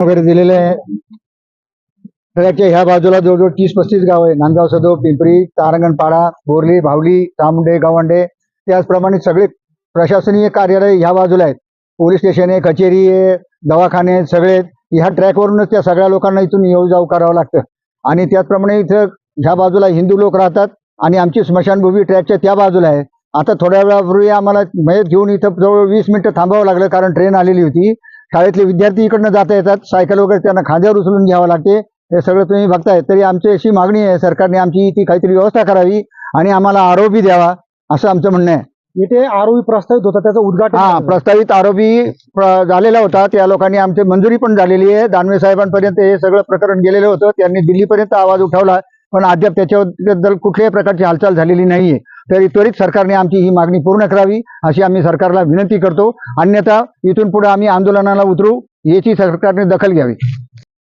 वगैरे दिलेले आहे. ट्रॅकच्या ह्या बाजूला जवळजवळ तीस पस्तीस गाव आहे नांदगाव सदो पिंपरी तारंगणपाडा बोरली भावली तामुंडे गावंडे. त्याचप्रमाणे सगळे प्रशासनीय कार्यालय ह्या बाजूला आहेत. पोलीस स्टेशन आहे कचेरी आहे दवाखाने आहेत सगळे ह्या ट्रॅकवरूनच त्या सगळ्या लोकांना इथून येऊ जाऊ करावं लागतं. आणि त्याचप्रमाणे इथं ह्या बाजूला हिंदू लोक राहतात आणि आमची स्मशानभूमी ट्रॅकच्या त्या बाजूला आहे. आता थोड्या वेळापूर्वी आम्हाला मयत घेऊन इथं जवळ वीस मिनिटं थांबावं लागलं कारण ट्रेन आलेली होती. शाळेतले विद्यार्थी इकडनं जाता येतात सायकल वगैरे त्यांना खांद्यावर उचलून घ्यावं लागते. हे सगळं तुम्ही बघताय तरी आमची अशी मागणी आहे सरकारने आमची ती काहीतरी व्यवस्था करावी आणि आम्हाला आरोपी द्यावा असं आमचं म्हणणं आहे. इथे आरोपी प्रस्तावित होता त्याचं उद्घाटन हा. प्रस्तावित आरोपी झालेला होता. त्या लोकांनी आमची मंजुरी पण झालेली आहे. दानवे साहेबांपर्यंत हे सगळं प्रकरण गेलेलं होतं. त्यांनी दिल्लीपर्यंत आवाज उठवला पण अद्याप त्याच्याबद्दल कुठल्याही प्रकारची हालचाल झालेली नाहीये. तरी त्वरित सरकारने आमची ही मागणी पूर्ण करावी अशी आम्ही सरकारला विनंती करतो. अन्यथा इथून पुढे आम्ही आंदोलनाला उतरू याची सरकारने दखल घ्यावी.